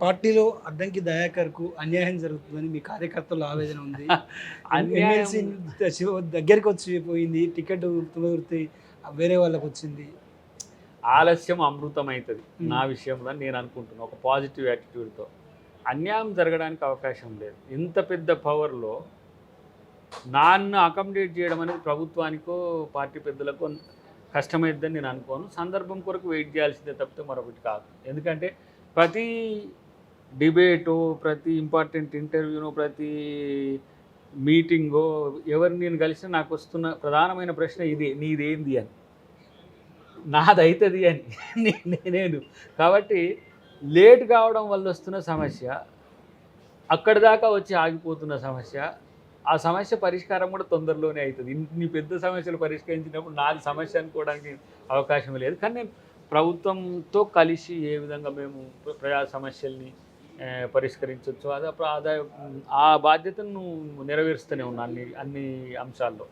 పార్టీలో అడ్డంకి దయాకర్కు అన్యాయం జరుగుతుందని మీ కార్యకర్తల ఆవేదన ఉంది. ఎమ్మెల్సీ దగ్గరికి వచ్చి పోయింది టికెట్ తులూర్తి వేరే వాళ్ళకి వచ్చింది. ఆలస్యం అమృతం అవుతుంది. నా విషయంలో నేను అనుకుంటున్నా. ఒక పాజిటివ్ యాటిట్యూడ్తో. అన్యాయం జరగడానికి అవకాశం లేదు. ఇంత పెద్ద పవర్లో నాన్ను అకామిడేట్ చేయడం అనేది ప్రభుత్వానికో పార్టీ పెద్దలకో కష్టమైద్దని నేను అనుకోను. సందర్భం కొరకు వెయిట్ చేయాల్సిందే తప్పితే మరొకటి కాదు. ఎందుకంటే ప్రతి డిబేటు ప్రతి ఇంపార్టెంట్ ఇంటర్వ్యూను ప్రతి మీటింగు ఎవరిని నేను కలిసినా నాకు వస్తున్న ప్రధానమైన ప్రశ్న ఇది నీదేంది అని. నాదైతుంది అని. నేను నేనేను. కాబట్టి లేట్ కావడం వల్ల వస్తున్న సమస్య అక్కడి దాకా వచ్చి ఆగిపోతున్న సమస్య ఆ సమస్య పరిష్కారం కూడా తొందరలోనే అవుతుంది ఇన్ని పెద్ద సమస్యలు పరిష్కరించినప్పుడు నాది సమస్య అనుకోవడానికి అవకాశం లేదు. కానీ నేను ప్రభుత్వంతో కలిసి ఏ విధంగా మేము ప్రజా సమస్యల్ని పరిష్కరించవచ్చు అది అప్పుడు ఆదాయ ఆ బాధ్యతను నెరవేరుస్తూనే ఉన్నాను అన్ని అన్ని అంశాల్లో.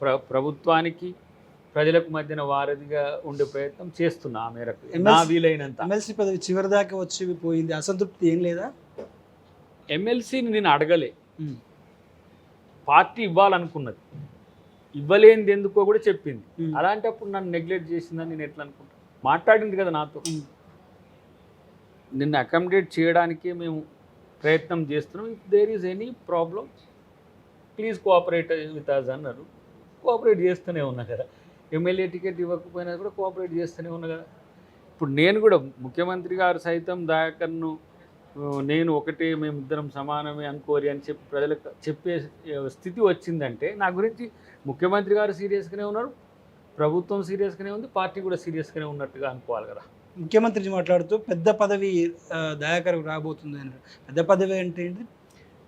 ప్ర ప్రభుత్వానికి ప్రజలకు మధ్యన వారధిగా ఉండే ప్రయత్నం చేస్తున్నా ఆ మేరకు. నా వీలైనంత. ఎమ్మెల్సీ పదవి చివరి దాకా వచ్చి పోయింది. అసంతృప్తి ఏం లేదా? ఎమ్మెల్సీని నేను అడగలే. పార్టీ ఇవ్వాలనుకున్నది. ఇవ్వలేనిది ఎందుకో కూడా చెప్పింది. అలాంటప్పుడు నన్ను నెగ్లెక్ట్ చేసిందని నేను ఎట్లా అనుకుంటా? మాట్లాడింది కదా నాతో. నిన్ను అకామిడేట్ చేయడానికే మేము ప్రయత్నం చేస్తున్నాం. If there is any problem please cooperate with us అన్నారు. కోఆపరేట్ చేస్తూనే ఉన్నా కదా. ఎమ్మెల్యే టికెట్ ఇవ్వకపోయినా కూడా కోఆపరేట్ చేస్తూనే ఉన్నా కదా. ఇప్పుడు నేను కూడా ముఖ్యమంత్రి గారు సైతం దాకర్ను నేను ఒకటే మేమిద్దరం సమానమే అనుకోరి అని చెప్పి ప్రజలకు చెప్పే స్థితి వచ్చిందంటే నా గురించి ముఖ్యమంత్రి గారు సీరియస్గానే ఉన్నారు ప్రభుత్వం సీరియస్గానే ఉంది పార్టీ కూడా సీరియస్గానే ఉన్నట్టుగా అనుకోవాలి కదా. ముఖ్యమంత్రి మాట్లాడుతూ పెద్ద పదవి దయాకరకు రాబోతుంది అన్నారు. పెద్ద పదవి అంటే ఏంటి?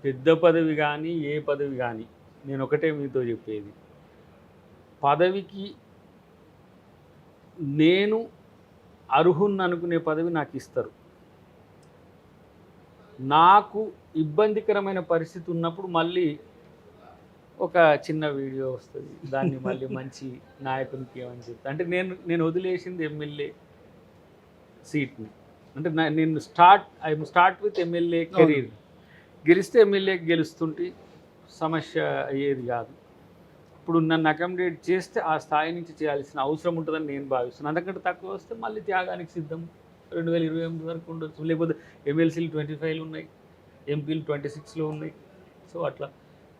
పెద్ద పదవి కానీ ఏ పదవి కానీ నేను ఒకటే మీతో చెప్పేది. పదవికి నేను అర్హున్ని అనుకునే పదవి నాకు ఇస్తారు. నాకు ఇబ్బందికరమైన పరిస్థితి ఉన్నప్పుడు మళ్ళీ ఒక చిన్న వీడియో వస్తుంది. దాన్ని మళ్ళీ మంచి నాయకునికి ఏమని చెప్తా. అంటే నేను నేను వదిలేసింది ఎమ్మెల్యే సీట్ని. అంటే నేను start I start with MLA career. గెలిస్తే ఎమ్మెల్యే గెలుస్తుంటే సమస్య అయ్యేది కాదు. ఇప్పుడు నన్ను అకామిడేట్ చేస్తే ఆ స్థాయి నుంచి చేయాల్సిన అవసరం ఉంటుందని నేను భావిస్తున్నాను అంతకంటే తక్కువ వస్తే మళ్ళీ త్యాగానికి సిద్ధం. రెండు వేల ఇరవై ఎనిమిది వరకు ఉండొచ్చు. లేకపోతే ఎమ్మెల్సీలు ట్వంటీ ఫైవ్లు ఉన్నాయి ఎంపీలు ట్వంటీ సిక్స్లో ఉన్నాయి. సో అట్లా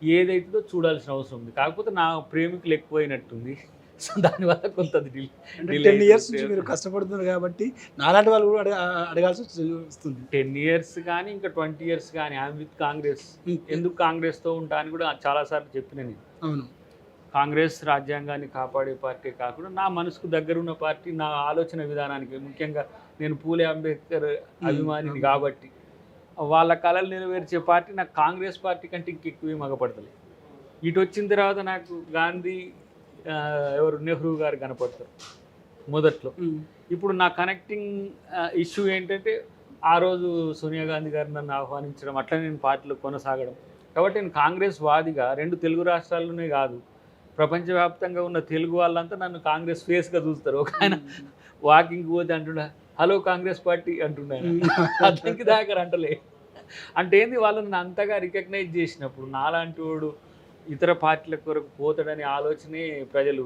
ఏదైతుందో చూడాల్సిన అవసరం ఉంది. కాకపోతే నా ప్రేమికులు ఎక్కువైనట్టుంది. సో దానివల్ల కొంత టెన్ ఇయర్స్ నుంచి. మీరు కష్టపడుతున్నారు కాబట్టి నాలాంటి వాళ్ళు కూడా అడగ అడగాల్సి వస్తుంది. టెన్ ఇయర్స్ కానీ ఇంకా ట్వంటీ ఇయర్స్ కానీ ఐఎమ్ విత్ కాంగ్రెస్ ఎందుకు కాంగ్రెస్తో ఉంటా అని కూడా చాలాసార్లు చెప్పిన నేను. అవును. కాంగ్రెస్ రాజ్యాంగాన్ని కాపాడే పార్టీ కాకుండా నా మనసుకు దగ్గరున్న పార్టీ నా ఆలోచన విధానానికి ముఖ్యంగా నేను పూలే అంబేద్కర్ అభిమానిని కాబట్టి వాళ్ళ కళలు నెరవేర్చే పార్టీ నాకు కాంగ్రెస్ పార్టీ కంటే ఇంకెక్కువే మగపడతలేదు. ఇటు వచ్చిన తర్వాత నాకు గాంధీ ఎవరు? నెహ్రూ గారు కనపడతారు మొదట్లో. ఇప్పుడు నా కనెక్టింగ్ ఇష్యూ ఏంటంటే ఆ రోజు సోనియా గాంధీ గారు నన్ను ఆహ్వానించడం అట్లా నేను పార్టీలో కొనసాగడం. కాబట్టి నేను కాంగ్రెస్ వాదిగా రెండు తెలుగు రాష్ట్రాల్లోనే కాదు ప్రపంచవ్యాప్తంగా ఉన్న తెలుగు వాళ్ళంతా నన్ను కాంగ్రెస్ ఫేస్గా చూస్తారు. ఒక ఆయన వాకింగ్ పోతే అంటున్నా హలో కాంగ్రెస్ పార్టీ అంటున్నాను అతనికి దాకా అంటలే. అంటే ఏంది? వాళ్ళని అంతగా రికగ్నైజ్ చేసినప్పుడు నాలాంటి వాడు ఇతర పార్టీల కొరకు పోతాడనే ఆలోచనే ప్రజలు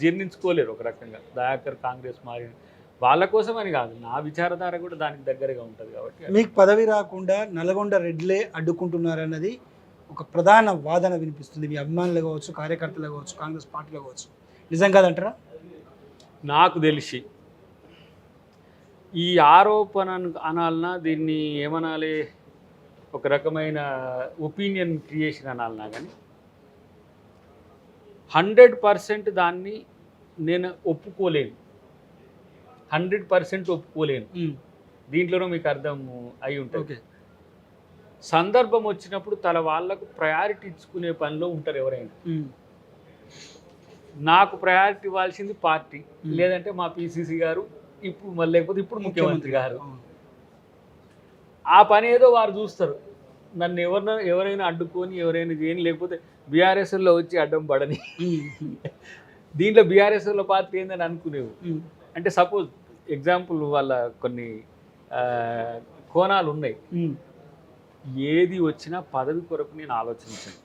జీర్ణించుకోలేరు ఒక రకంగా. దయాకర్ కాంగ్రెస్ మారి వాళ్ళ కోసం అని కాదు నా విచారధార కూడా దానికి దగ్గరగా ఉంటుంది కాబట్టి మీకు పదవి రాకుండా నల్గొండ రెడ్లే అడ్డుకుంటున్నారన్నది ఒక ప్రధాన వాదన వినిపిస్తుంది. మీ అభిమానులు కావచ్చు కార్యకర్తలు కావచ్చు కాంగ్రెస్ పార్టీలో కావచ్చు. నిజం కాదంటారా నాకు తెలిసి ఈ ఆరోపణ అనాలనా దీన్ని ఏమనాలి ఒక రకమైన ఒపీనియన్ క్రియేషన్ అనాలనా కానీ హండ్రెడ్ పర్సెంట్ దాన్ని నేను ఒప్పుకోలేను. Hundred percent ఒప్పుకోలేను. దీంట్లోనూ మీకు అర్థం అయి ఉంటుంది. ఓకే. సందర్భం వచ్చినప్పుడు తన వాళ్ళకు ప్రయారిటీ ఇచ్చుకునే పనిలో ఉంటారు ఎవరైనా. నాకు ప్రయారిటీ ఇవ్వాల్సింది పార్టీ. లేదంటే మా పిసిసి గారు ఇప్పుడు మళ్ళీ లేకపోతే ఇప్పుడు ముఖ్యమంత్రి గారు. ఆ పని ఏదో వారు చూస్తారు నన్ను ఎవరిన ఎవరైనా అడ్డుకొని ఎవరైనా చేయని లేకపోతే బీఆర్ఎస్లో వచ్చి అడ్డం పడని. దీంట్లో బీఆర్ఎస్లో పాత్ర ఏందని అనుకునేవి. అంటే సపోజ్ ఎగ్జాంపుల్ వాళ్ళ కొన్ని కోణాలు ఉన్నాయి. ఏది వచ్చినా పదవి కొరకు నేను ఆలోచించను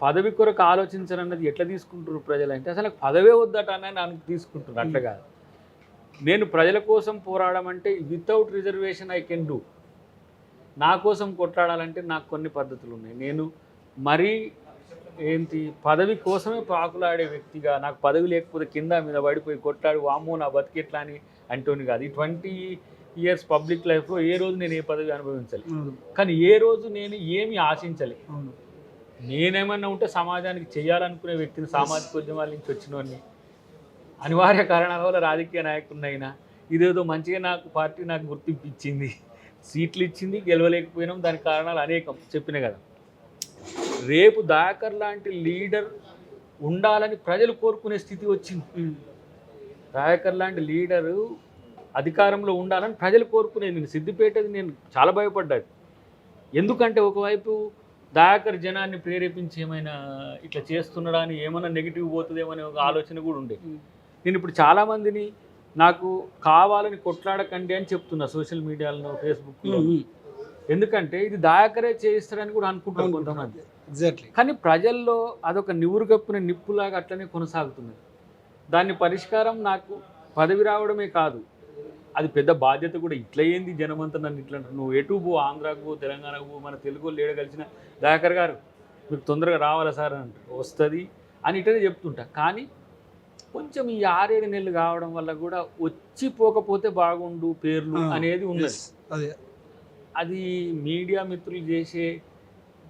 పదవి కొరకు ఆలోచించను అన్నది ఎట్లా తీసుకుంటారు ప్రజలు అంటే అసలు నాకు పదవే వద్దట అని తీసుకుంటున్నారు అట్లా కాదు నేను ప్రజల కోసం పోరాడమంటే without reservation I can do నా కోసం కొట్లాడాలంటే నాకు కొన్ని పద్ధతులు ఉన్నాయి నేను మరీ ఏంటి పదవి కోసమే పాకులాడే వ్యక్తిగా నాకు పదవి లేకపోతే కింద మీద పడిపోయి కొట్లాడి వామ్మో నా బతికెట్లా అని అంటోని కాదు. ఈ ట్వంటీ ఇయర్స్ పబ్లిక్ లైఫ్లో ఏ రోజు నేను ఏ పదవి అనుభవించాలి. కానీ ఏ రోజు నేను ఏమి ఆశించలే. నేనేమన్నా ఉంటే సమాజానికి చేయాలనుకునే వ్యక్తిని సామాజిక ఉద్యమాల నుంచి వచ్చినవాడిని అనివార్య కారణాల వల్ల రాజకీయ నాయకుడినైనా ఇదేదో మంచిగా నాకు పార్టీ నాకు గుర్తింపు ఇచ్చింది సీట్లు ఇచ్చింది గెలవలేకపోయినాం దానికి కారణాలు అనేకం చెప్పిన కదా రేపు దాకర్ లాంటి లీడర్ ఉండాలని ప్రజలు కోరుకునే స్థితి వచ్చింది. దయాకర్ లాంటి లీడరు అధికారంలో ఉండాలని ప్రజలు కోరుకునేది నేను సిద్దిపేటది నేను చాలా భయపడ్డాది ఎందుకంటే ఒకవైపు దయాకర్ జనాన్ని ప్రేరేపించి ఏమైనా ఇట్లా చేస్తున్నాడా అని ఏమైనా నెగిటివ్ పోతుందేమో అనే ఒక ఆలోచన కూడా ఉండే ఉమ్. నేను ఇప్పుడు చాలామందిని నాకు కావాలని కొట్లాడకండి అని చెప్తున్నా సోషల్ మీడియాలో ఫేస్బుక్లో. ఎందుకంటే ఇది దయాకరే చేయిస్తారని కూడా అనుకుంటారు కొంతమంది. ఎగ్జాక్ట్లీ కానీ ప్రజల్లో అదొక నివురు కప్పిన నిప్పులాగా అట్లనే కొనసాగుతున్నది. దాని పరిష్కారం నాకు పదవి రావడమే కాదు. అది పెద్ద బాధ్యత కూడా. ఇట్లా ఏంది జనమంతా నన్ను ఇట్లా. నువ్వు ఎటు పో ఆంధ్రాకు పో తెలంగాణకు పో మన తెలుగు ఏడ కలిసిన దయాకర్ గారు మీకు తొందరగా రావాలా సార్ అని అంటారు. వస్తుంది అని ఇట్లనే చెప్తుంటా. కానీ కొంచెం ఈ ఆరేడు నెలలు కావడం వల్ల కూడా వచ్చి పోకపోతే బాగుండు పేర్లు అనేది ఉన్నది. Yes. అదే. అది మీడియా మిత్రులు చేసే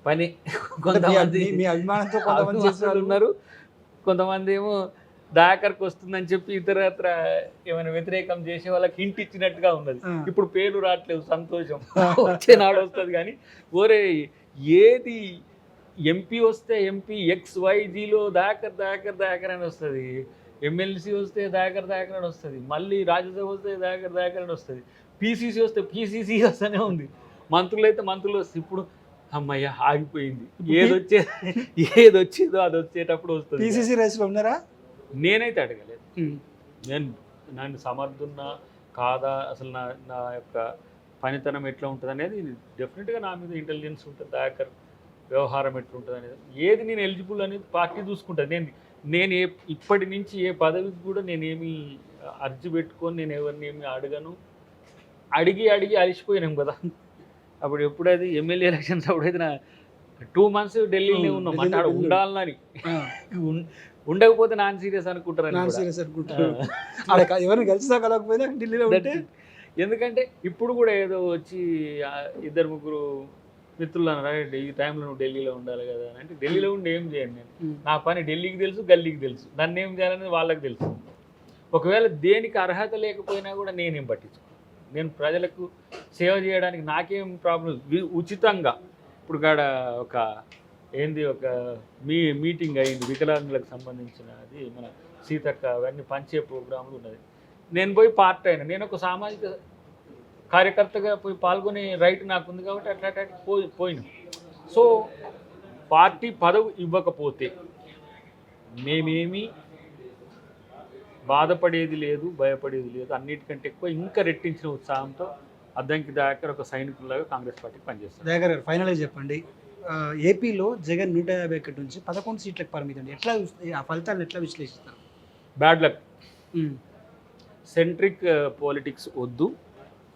పని. కొంతమంది మీ- అభిమానంతో కొంతమంది ఉన్నారు. కొంతమంది ఏమో దాకర్కి వస్తుందని చెప్పి ఇతరత్ర ఏమైనా వ్యతిరేకం చేసే వాళ్ళకి హింట్ ఇచ్చినట్టుగా ఉన్నది. ఇప్పుడు పేర్లు రావట్లేదు సంతోషం. వచ్చే నాడు వస్తుంది కానీ ఓరే ఏది ఎంపీ వస్తే ఎంపీ ఎక్స్ వైజీలో దాకర్ దాకర్ దాకర్ అని వస్తుంది. ఎమ్మెల్సీ వస్తే దాకర్ అని వస్తుంది మళ్ళీ రాజ్యసభ వస్తే దాకర్ అని వస్తుంది పీసీసీ వస్తే పీసీసీ వస్తూనే ఉంది. మంత్రులు అయితే మంత్రులు వస్తే ఇప్పుడు అమ్మయ్య ఆగిపోయింది. ఏది వచ్చే ఏది వచ్చేదో అది వచ్చేటప్పుడు వస్తుంది. పిసిసి రేస్లో ఉన్నారా నేనైతే అడగలేదు. నేను నన్ను సమర్థున్నా కాదా అసలు నా నా యొక్క పనితనం ఎట్లా ఉంటుంది అనేది డెఫినెట్గా నా మీద ఇంటెలిజెన్స్ ఉంటుంది దాకర్ వ్యవహారం ఎట్లా ఉంటుంది అనేది ఏది నేను ఎలిజిబుల్ అనేది పార్టీ చూసుకుంటుంది. నేను నేను ఏ ఇప్పటి నుంచి ఏ పదవికి కూడా నేనేమి అర్జీ పెట్టుకొని నేను ఎవరిని ఏమి అడగను. అడిగి అడిగి అలిసిపోయినాం కదా. అప్పుడు ఎప్పుడైతే ఎమ్మెల్యే ఎలక్షన్స్ అప్పుడైతే నా టూ మంత్స్ ఢిల్లీలోనే అవును, ఉన్నాం. అంటే ఆడ ఢిల్లీలో. ఉండాలని ఉండకపోతే నాన్ సీరియస్ అనుకుంటారని నాన్. సీరియస్ అనుకుంటారు. ఎవరిని కలిసి ఢిల్లీలో ఉంటే. ఎందుకంటే ఇప్పుడు కూడా ఏదో వచ్చి ఇద్దరు ముగ్గురు మిత్రులు అన్నారు "అరే, ఈ టైంలో నువ్వు ఢిల్లీలో ఉండాలి కదా అని అంటే ఢిల్లీలో ఉండి ఏం చేయను నేను. నా పని ఢిల్లీకి తెలుసు గల్లీకి తెలుసు. నన్ను ఏం చేయాలనేది వాళ్ళకి తెలుసు. ఒకవేళ దేనికి అర్హత లేకపోయినా కూడా నేనేం పట్టించుకోను. నేను ప్రజలకు సేవ చేయడానికి నాకేం ప్రాబ్లం ఉచితంగా ఇప్పుడు కాడ ఒక ఏంది ఒక మీ మీటింగ్ అయింది వికలాంగులకు సంబంధించిన అది మన సీతక్క అవన్నీ పంచే ప్రోగ్రాంలు ఉన్నది. నేను పోయి పార్ట్ అయినా నేను ఒక సామాజిక కార్యకర్తగా పోయి పాల్గొనే రైట్ నాకు ఉంది కాబట్టి అట్లా అట్లా పోయి పోయినా. సో పార్టీ పదవి ఇవ్వకపోతే మేమేమి బాధపడేది లేదు భయపడేది లేదు. అన్నిటికంటే ఎక్కువ ఇంకా రెట్టించిన ఉత్సాహంతో అద్దంకి దాకర్ ఒక సైనికుల్లాగా కాంగ్రెస్ పార్టీకి పనిచేస్తారు. దయాకర్ గారు ఫైనల్గా చెప్పండి. ఏపీలో జగన్ నూట యాభై ఒకటి నుంచి పదకొండు సీట్లకు పరిమితం ఎట్లా ఆ ఫలితాలను ఎట్లా విశ్లేషిస్తారు? Bad luck. సెంట్రిక్ పాలిటిక్స్ వద్దు.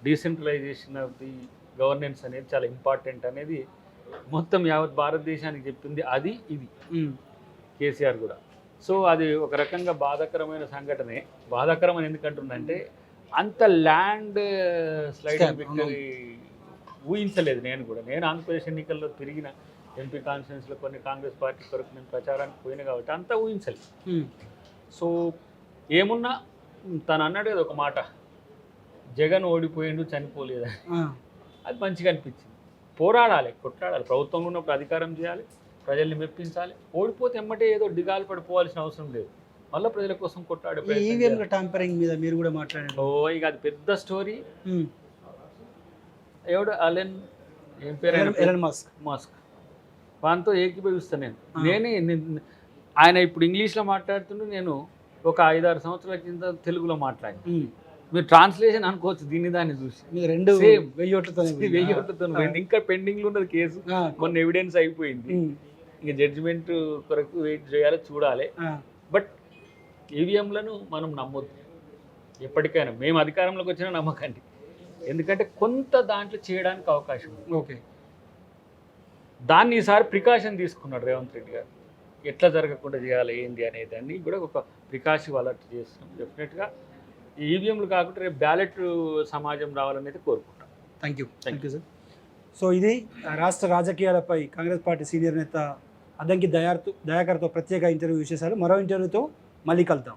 డీసెంట్రలైజేషన్ ఆఫ్ ది గవర్నెన్స్ అనేది చాలా ఇంపార్టెంట్ అనేది మొత్తం యావత్ భారతదేశానికి చెప్పింది. అది ఇది. కేసీఆర్ కూడా. సో అది ఒక రకంగా బాధాకరమైన సంఘటనే. బాధాకరం అని ఎందుకంటుందంటే అంత ల్యాండ్ స్లైడింగ్ Scam, విక్టరీ ఊహించలేదు నేను కూడా. నేను ఆంధ్రప్రదేశ్ ఎన్నికల్లో తిరిగిన ఎంపీ కాన్స్టిట్యూన్స్లో కొన్ని కాంగ్రెస్ పార్టీ కొరకు నేను ప్రచారానికి పోయిన కాబట్టి అంతా ఊహించలేదు. సో ఏమున్నా తను అన్నాడు కదా ఒక మాట. జగన్ ఓడిపోయిండు చనిపోలేదని. ఆ. అది మంచిగా అనిపించింది. పోరాడాలి కొట్లాడాలి. ప్రభుత్వంలో ఉన్నప్పుడు అధికారం చేయాలి ప్రజల్ని మెప్పించాలి. ఓడిపోతే ఎమ్మటే ఏదో దిగాలు పడిపోవాల్సిన అవసరం లేదు. మళ్ళీ ప్రజల కోసం కొట్లాడే ఈవీఎంల. టాంపరింగ్ మీద మీరు కూడా మాట్లాడారు. ఓ ఇక అది పెద్ద స్టోరీ. ఎవడు? అలెన్? ఏం పేరు ఎలన్- మస్క్. మాస్క్. వానితో ఏకీభవిస్తాను నేను. నేనే ఆయన ఇప్పుడు ఇంగ్లీష్లో మాట్లాడుతుంటే నేను ఒక ఐదారు సంవత్సరాల కింద తెలుగులో మాట్లాడాను. మీరు ట్రాన్స్లేషన్ అనుకోవచ్చు దీన్ని దాన్ని చూసి. రెండు. వెయ్యి ఓట్లతో వెయ్యి పోయింది ఇంకా పెండింగ్లో ఉన్నది కేసు. మొన్న ఎవిడెన్స్ అయిపోయింది. ఇంకా జడ్జిమెంట్ కొరకు వెయిట్ చేయాలి చూడాలి. బట్ ఈవీఎంలను మనం నమ్మొద్దు. ఎప్పటికైనా. మేము అధికారంలోకి వచ్చినా నమ్మకండి. ఎందుకంటే కొంత దాంట్లో చేయడానికి అవకాశం ఉంది. ఓకే. దాన్ని ఈసారి ప్రికాషన్ తీసుకున్నాడు రేవంత్ రెడ్డి గారు. ఎట్లా జరగకుండా చేయాలి ఏంది అనేది అన్ని కూడా ఒక ప్రికాషన్ అలర్ట్ చేస్తున్నాం. డెఫినెట్గా ఈవీఎంలు కాకుండా రేపు బ్యాలెట్ సమాజం రావాలని అయితే కోరుకుంటాం thank you thank you sir so ఇది రాష్ట్ర రాజకీయాలపై కాంగ్రెస్ పార్టీ సీనియర్ నేత అదంకి దయార్తో దయాకర్తో ప్రత్యేక ఇంటర్వ్యూ విశేషాలు. మరో ఇంటర్వ్యూతో మళ్ళీ కలుద్దాం.